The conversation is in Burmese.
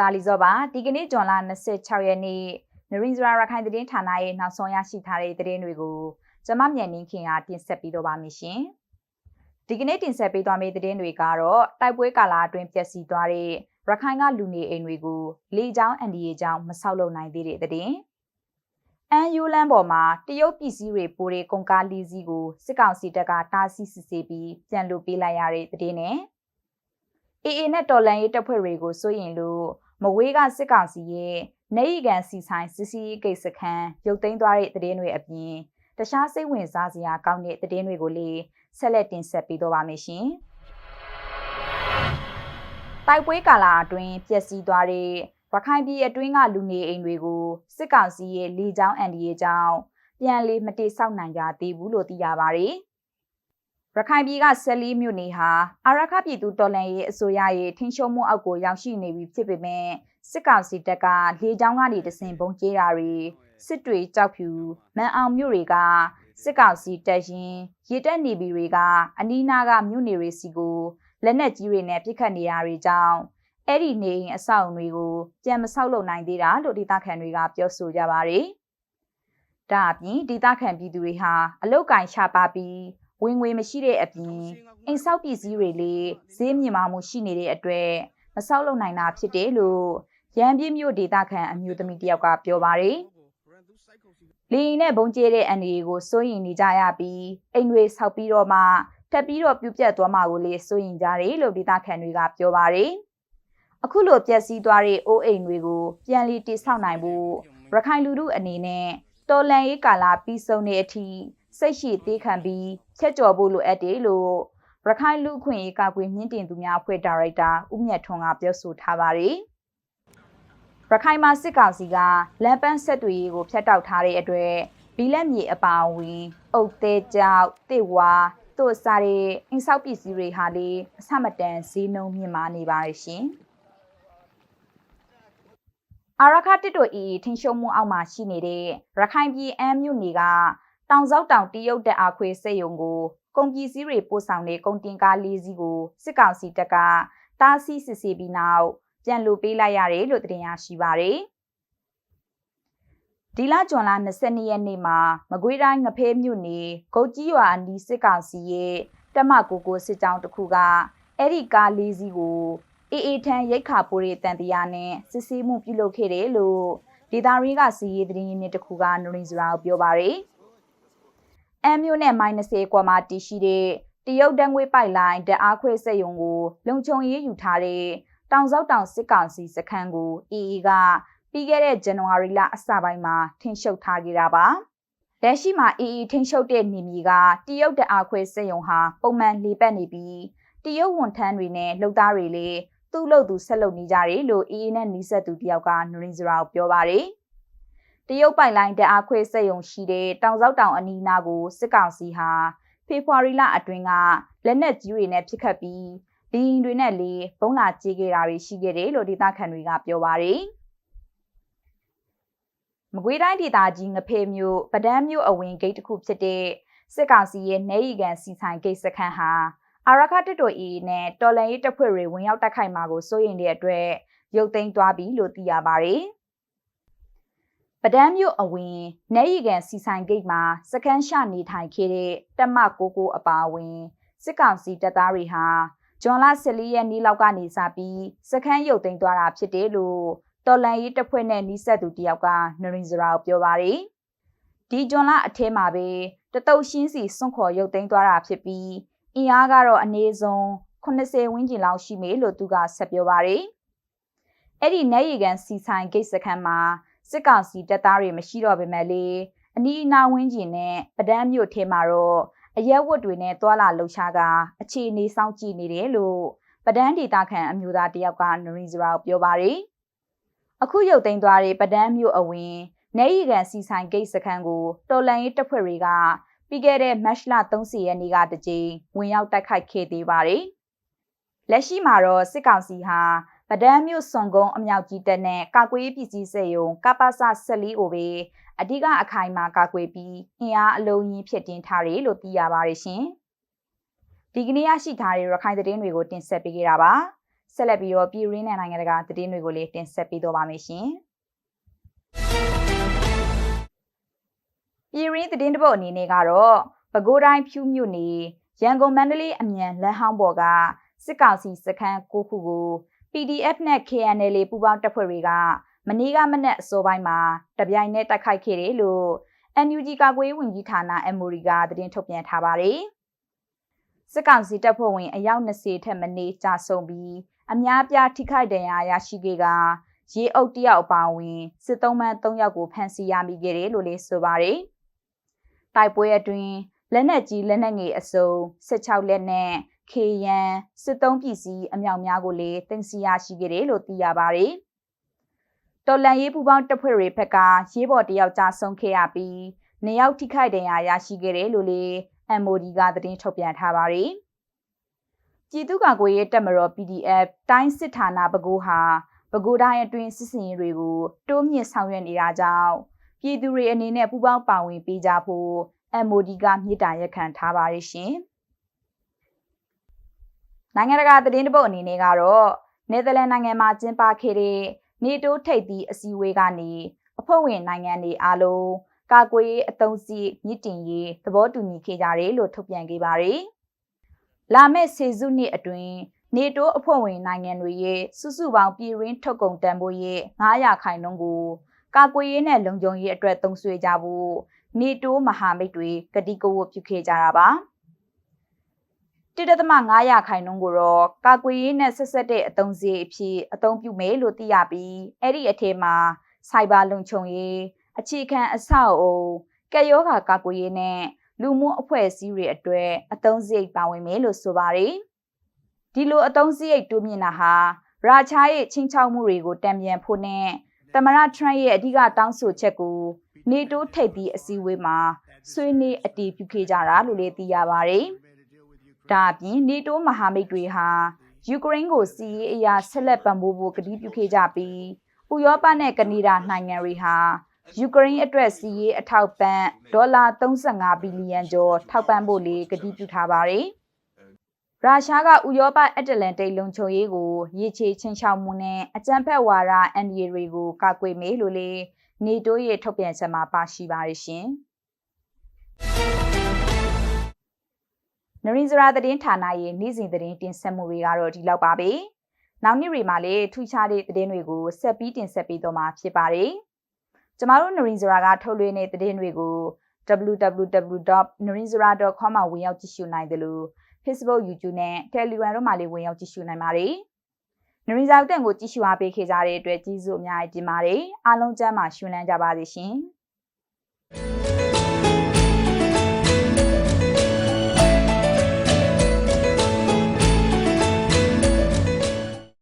တာလီဇောပါဒီကနေ့ဇွန်လ26ရက်နေ့နရင်းစရာရခိုင်သတင်းဌာနရဲ့နောက်ဆုံးရရှိထားတဲ့သတင်းတွေကိုကျမမြန်နှင်းခင်ကတင်ဆက်ပေးတော့ပါမယ်ရှင်ဒီကနေ့တင်ဆက်ပေးသွားမယ့်သတင်းတွေကတော့တိုက်ပွဲကာလအတွင်းပျက်စီးသွားတဲ့ရခိုင်ကလူနေအိမ်တွေကိုလေကြောင်းအန်ဒီအေကြောင့်မဆောက်လုပ်နိုင်သေးတဲ့သတင်းအန်ယူလန်ပေါ်မှာတရုတ်ပြည်စည်းတွေပိုးတဲ့ကုန်ကားလေးစီးကိုစစ်ကောင်စီတပ်ကတားဆီးစစ်ဆေးပြီးပြန်လွှတ်ပေးလိုက်ရတဲ့သတင်းနဲ့အေအေနဲ့တော်လန်ရေးတပ်ဖွဲ့တွေကိုစိုးရင်လို့ မဝေးကစစ်ကောင်စီရဲ့နေရီကန်စီဆိုင်စစ်စီးကိစ္စခန်းရုပ်သိမ်းသွားတဲ့သတင်းတွေအပြင်တခြားစိတ်ဝင်စားစရာကောင်းတဲ့သတင်းတွေကိုလည်းဆက်လက်တင်ဆက်ပေးတော့ပါမယ်ရှင်။တိုက်ပွဲကာလအတွင်းပျက်စီးသွားတဲ့ရခိုင်ပြည်အတွင်းကလူနေအိမ်တွေကိုစစ်ကောင်စီရဲ့လေကြောင်းအန်ဒီရဲ့ကြောင့်ပြန်လည်မတိဆောက်နိုင်ကြသေးဘူးလို့သိရပါတယ်။ ရခိုင်ပြည်က14မြို့နယ်ဟာအာရခပြည်သူတော်လှန်ရေးအစိုးရရဲ့ထင်းရှုံးမှုအောက်ကိုရောက်ရှိနေပြီဖြစ်ပေမဲ့စစ်ကောင်စီတပ်ကလေကြောင်းကနေတဆင်ပုံကျဲတာတွေစစ်တွေကြောက်ဖြူမန်အောင်မြို့တွေကစစ်ကောင်စီတပ်ရင်ရေတက်နေပြီတွေကအနီးနားကမြို့နယ်တွေစီကိုလက်နက်ကြီးတွေနဲ့ပစ်ခတ်နေရတွေကြောင့်အဲ့ဒီနေအိမ်အဆောက်အုံတွေကိုပြန်မဆောက်လုပ်နိုင်သေးတာလို့ဒေသခံတွေကပြောဆိုကြပါတယ်။ဒါအပြင်ဒေသခံပြည်သူတွေဟာအလုတ်ကင်ရှာပါပြီး ဝင်ငွေမရှိတဲ့အပြင်အိမ်ဆောက်ပစ္စည်းတွေလေးဈေးမြင့်မာမှုရှိနေတဲ့အတွက်မဆောက်လုပ်နိုင်တာဖြစ်တယ်လို့ရန်ပြည့်မြို့ဒေသခံအမျိုးသမီးတယောက်ကပြောပါတယ်။လီနဲ့ဘုံကျဲတဲ့အနေကိုစိုးရင်နေကြရပြီးအိမ်တွေဆောက်ပြီးတော့မှထပ်ပြီးတော့ပြုတ်ပြတ်သွားမှာကိုလေစိုးရင်ကြတယ်လို့ဒေသခံတွေကပြောပါတယ်။အခုလိုပျက်စီးသွားတဲ့အိုးအိမ်တွေကိုပြန်လည်တိဆောက်နိုင်ဖို့ရခိုင်လူထုအနေနဲ့တော်လန်ရေးကာလပြီးဆုံးတဲ့အထိ စိတ်ရှိသေးခံပြီးချက်ကြော်ဖို့လိုအပ်တယ်လို့ရခိုင်လူခွင့်ရေးကာကွယ်မြင့်တင်သူများအဖွဲ့ဒါရိုက်တာဦးမြတ်ထွန်းကပြောဆိုထားပါတယ်။ရခိုင်မှာစစ်ကောင်စီကလမ်းပန်းဆက်တွေကိုဖျက်တောက်ထားတဲ့အတွက်ဘီလက်မြေအပါအဝင်အုတ်သေးကြောက်တစ်ဝါတို့စားတဲ့အင်းဆောက်ပစ္စည်းတွေဟာလေအဆမတန်ဈေးနှုန်းမြင့်မားနေပါရဲ့ရှင်။အာရခတစ်တို့ဤထင်ရှုံမှုအောက်မှာရှိနေတဲ့ရခိုင်ပြည်အမ်းမြို့နယ်က တောင်စောက်တောင်တရုတ်တက်အားခွေစေယုံကိုကုန်ပစ္စည်းတွေပို့ဆောင်တဲ့ကုန်တင်ကားလေးစီးကိုစစ်ကောင်စီတပ်ကတားဆီးစစ်ဆေးပြီးနောက်ပြန်လူပေးလိုက်ရတယ်လို့တင်ရရှိပါတယ်။ဒီလဇွန်လ22ရက်နေ့မှာမကွေးတိုင်းငဖဲမြို့နယ်ဂုတ်ကြီးရွာအနီးစစ်ကောင်စီရဲ့တက်မကိုကိုစစ်ကြောင်းတစ်ခုကအဲ့ဒီကားလေးစီးကိုအေးအေးထန်ရိတ်ခါပိုးရဲ့တန်တရားနဲ့စစ်ဆေးမှုပြုလုပ်ခဲ့တယ်လို့ဒေတာရင်းကစီရေးသတင်းရင်းမြစ်တစ်ခုကနရင်စရာကိုပြောပါရယ်။ အမ်မြို့နဲ့မိုင်20ကွာမှာတည်ရှိတဲ့တရုတ်တန်းငွေပိုက်လိုင်းဓာတ်အားခွဲစက်ရုံကို လုံခြုံရေးယူထားတဲ့တောင်စောက်တောင်စစ်ကောင်စီစခန်းကို EE ကပြီးခဲ့တဲ့ဇန်နဝါရီလအစပိုင်းမှာထင်ရှုပ်ထားခဲ့တာပါ။လက်ရှိမှာ EE ထင်ရှုပ်တဲ့နေမြေကတရုတ်တအားခွဲစက်ရုံဟာပုံမှန်လေပတ်နေပြီးတရုတ်ဝန်ထမ်းတွေနဲ့လုပ်သားတွေလည်းသူ့လို့သူဆက်လုပ်နေကြတယ်လို့ EE နဲ့နီးစပ်သူတယောက်ကနရင်စရာကိုပြောပါတယ်။ တရုတ်ပိုင်လိုင်းတအားခွဲစက်ရုံရှိတဲ့တောင်စောက်တောင်အနီးနားကိုစစ်ကောင်စီဟာဖေဖော်ဝါရီလအတွင်းကလက်နက်ကြီးတွေနဲ့ပစ်ခတ်ပြီးလီရင်တွေနဲ့လေဘုံလာကြေးခဲ့တာတွေရှိခဲ့တယ်လို့ဒေသခံတွေကပြောပါတယ်။မကွေးတိုင်းဒေသကြီးငဖေမြို့ပဒန်းမြို့အဝင်ဂိတ်တစ်ခုဖြစ်တဲ့စစ်ကောင်စီရဲ့နေရီကန်စီဆိုင်ဂိတ်စခန်းဟာအာရခတစ်တိုအီနဲ့တော်လန်ရေးတပ်ဖွဲ့တွေဝင်ရောက်တိုက်ခိုက်မှာကိုစိုးရိမ်တဲ့အတွက်ရုတ်သိမ်းသွားပြီလို့သိရပါတယ်။ ပဒန်းမြို့အဝင်နေရီကန်စီဆိုင်ဂိတ်မှာစကန်းရှနေထိုင်ခဲ့တဲ့တက်မကိုကိုအပါအဝင်စစ်ကောင်စီတပ်သားတွေဟာဂျွန်လ14ရက်နေ့လောက်ကနေစပြီးစခန်းရုပ်သိမ်းသွားတာဖြစ်တယ်လို့တော်လန်ရေးတပ်ဖွဲ့နဲ့နှိဆက်သူတယောက်ကနရင်စရာကိုပြောပါတယ်ဒီဂျွန်လအထဲမှာပဲတတုတ်ရှင်းစီစွန့်ခေါ်ရုပ်သိမ်းသွားတာဖြစ်ပြီးအင်အားကတော့အနည်းဆုံး80ဝန်းကျင်လောက်ရှိမယ်လို့သူကဆက်ပြောပါတယ်အဲ့ဒီနေရီကန်စီဆိုင်ဂိတ်စခန်းမှာ စစ်ကောင်စီတပ်သားတွေမရှိတော့ပေမဲ့လေအနီးအနားဝန်းကျင်နဲ့ပဒန်းမြို့ထဲမှာတော့အရက်ဝတ်တွေနဲ့သွာလာလှုပ်ရှားကအခြေအနေစောင့်ကြည့်နေတယ်လို့ပဒန်းဒေတာခန်အမျိုးသားတယောက်ကနရီစရာကိုပြောပါတယ်အခုရုပ်သိမ်းသွားတဲ့ပဒန်းမြို့အဝင်နေရီကန်စီဆိုင်ဂိတ်စခန်းကိုတော်လန်ရေးတပ်ဖွဲ့တွေကပြီးခဲ့တဲ့မတ်လ30ရက်နေ့ကတကြိမ်ဝင်ရောက်တိုက်ခိုက်ခဲ့သေးပါတယ်လက်ရှိမှာတော့စစ်ကောင်စီဟာ ပဒန်းမြို့စွန်ကုန်းအမြောက်ကြီးတပ်နဲ့ကာကွယ်ရေးပစ္စည်းစက်ရုံကပ္ပစ14ကိုပဲအဓိကအခိုင်အမာကာကွယ်ပြီးအင်အားအလုံးကြီးဖြစ်တင်ထားတယ်လို့သိရပါတယ်ရှင်။ဒီကနေ့ရရှိထားတဲ့ရခိုင်သတင်းတွေကိုတင်ဆက်ပေးကြတာပါဆက်လက်ပြီးတော့ပြည်ရင်းနဲ့နိုင်ငံတကာသတင်းတွေကိုလည်းတင်ဆက်ပေးတော့ပါမယ်ရှင်ပြည်ရင်းသတင်းတပုတ်အနေနဲ့ကတော့ပဲခူးတိုင်းဖြူးမြို့နယ်ရန်ကုန်မန္တလေးအမြန်လမ်းဟောင်းပေါ်ကစစ်ကောင်စီစခန်း၉ခုကို PDF နဲ့ KNL ပူးပေါင်းတပ်ဖွဲ့တွေကမနေ့ကမနက်အစောပိုင်းမှာတပြိုင်နက်တိုက်ခိုက်ခဲ့တယ်လို့ NUG ကာကွယ်ရေးဝန်ကြီးဌာန MOD ကသတင်းထုတ်ပြန်ထားပါတယ်။စစ်ကောင်စီတပ်ဖွဲ့ဝင်အယောက်20ထက်မနည်းကြာဆုံးပြီးအများပြားထိခိုက်ဒဏ်ရာရရှိခဲ့ကရေအုပ်တယောက်အပါအဝင်စစ်သုံးမှန်း3ယောက်ကိုဖမ်းဆီးရမိခဲ့တယ်လို့လည်းဆိုပါတယ်။တိုက်ပွဲအတွင်းလက်နက်ကြီးလက်နက်ငယ်အစုံ16လက်နဲ့ ခေယံစစ်သုံးပစ္စည်းအမြောက်များကိုလည်းတင်စီရရှိခဲ့တယ်လို့သိရပါတယ်။တော်လန်ရေးပူပေါင်းတပ်ဖွဲ့တွေဘက်ကရေးဘော်တယောက်ကြာဆုံးခဲ့ရပြီးနေရောက်ထိခိုက်ဒဏ်ရာရရှိခဲ့တယ်လို့လည်း MOD ကသတင်းထုတ်ပြန်ထားပါတယ်။ပြည်သူ့ကာကွယ်ရေးတပ်မတော် PDF တိုင်းစစ်ဌာနပဲခူးဟာပဲခူးတိုင်းအတွင်းစစ်စင်ရေးတွေကိုတိုးမြင့်ဆောင်ရွက်နေတာကြောင့်ပြည်သူတွေအနေနဲ့ပူးပေါင်းပါဝင်ပေးကြဖို့ MOD ကမြစ်တာရက်ခံထားပါရရှင်။ နိုင်ငံတကာသတင်းတပုတ်အနေနဲ့ကတော့နယ်သာလန်နိုင်ငံမှာကျင်းပခဲ့တဲ့နေတိုးထိပ်သီးအစည်းအဝေးကနေအဖွဲ့ဝင်နိုင်ငံတွေအားလုံးကာကွယ်ရေးအသုံးစီမြင့်တင်ရေးသဘောတူညီခဲ့ကြတယ်လို့ထုတ်ပြန်ခဲ့ပါတယ်။လာမယ့်စေစုနှစ်အတွင်းနေတိုးအဖွဲ့ဝင်နိုင်ငံတွေရဲ့စုစုပေါင်းပြည်ရင်းထုတ်ကုန်တန်ဖိုးရဲ့900ခိုင်နှုန်းကိုကာကွယ်ရေးနဲ့လုံခြုံရေးအတွက်သုံးစွဲကြဖို့နေတိုးမဟာမိတ်တွေကတိကဝတ်ပြုခဲ့ကြတာပါ။ 1.500ခိုင်နှုန်းကိုတော့ကာကွယ်ရေးနဲ့ဆက်ဆက်တဲ့အသုံးစရိတ်အဖြစ်အသုံးပြုမယ်လို့သိရပြီးအဲ့ဒီအထက်မှာစိုက်ဘာလုံခြုံရေးအခြေခံအဆောက်အအုံကက်ယောဂါကာကွယ်ရေးနဲ့လူမှုအဖွဲ့အစည်းတွေအတွက်အသုံးစရိတ်ပါဝင်မယ်လို့ဆိုပါတယ်ဒီလိုအသုံးစရိတ်တိုးမြင့်တာဟာရာချားရဲ့ချင်းချောက်မှုတွေကိုတံပြန်ဖို့နဲ့သမရထရန့်ရဲ့အဓိကတောင်းဆိုချက်ကိုနေတိုးထိပ်ပြီးအစည်းအဝေးမှာဆွေးနွေးအတည်ပြုခဲ့ကြတာလို့လည်းသိရပါတယ်။ ဒါအပြင်နေတိုးမဟာမိတ်တွေဟာယူကရိန်းကိုစီးရေးအရာဆက်လက်ပံ့ပိုးဖို့ကတိပြုခဲ့ကြပြီးဥရောပနဲ့ကနေဒါနိုင်ငံတွေဟာယူကရိန်းအတွက်စီးရေးအထောက်ပံ့ဒေါ်လာ35ဘီလီယံကျော်ထောက်ပံ့ဖို့လေကတိပြုထားပါတယ်။ရုရှားကဥရောပအက်တလန်တိတ်လုံခြုံရေးကိုရေချေချင်းချောက်မှုနဲ့အကြမ်းဖက်ဝါဒအန်ဒီတွေကိုကာကွယ်မေးလို့လေနေတိုးရဲ့ထုတ်ပြန်ချက်မှာပါရှိပါရရှင်။ နရင်းစရာသတင်းဌာနရဲ့နေ့စဉ်သတင်းတင်ဆက်မှုတွေကတော့ဒီလောက်ပါပဲ။နောက်နေ့တွေမှာလည်းထူးခြားတဲ့သတင်းတွေကိုဆက်ပြီးတင်ဆက်ပေးတော့မှာဖြစ်ပါတယ်။ကျမတို့နရင်းစရာကထုတ်လွှင့်တဲ့သတင်းတွေကို www.narinzara.com မှာဝင်ရောက်ကြည့်ရှုနိုင်တယ်လို့ Facebook, YouTube နဲ့ Telegram တို့မှာလည်းဝင်ရောက်ကြည့်ရှုနိုင်ပါတယ်။နရင်းစရာတန်ကိုကြည့်ရှုအားပေးခဲ့ကြတဲ့အတွက်ကျေးဇူးအများကြီးတင်ပါတယ်။အားလုံးကျမ်းမှာရှင်လန်းကြပါစေရှင်။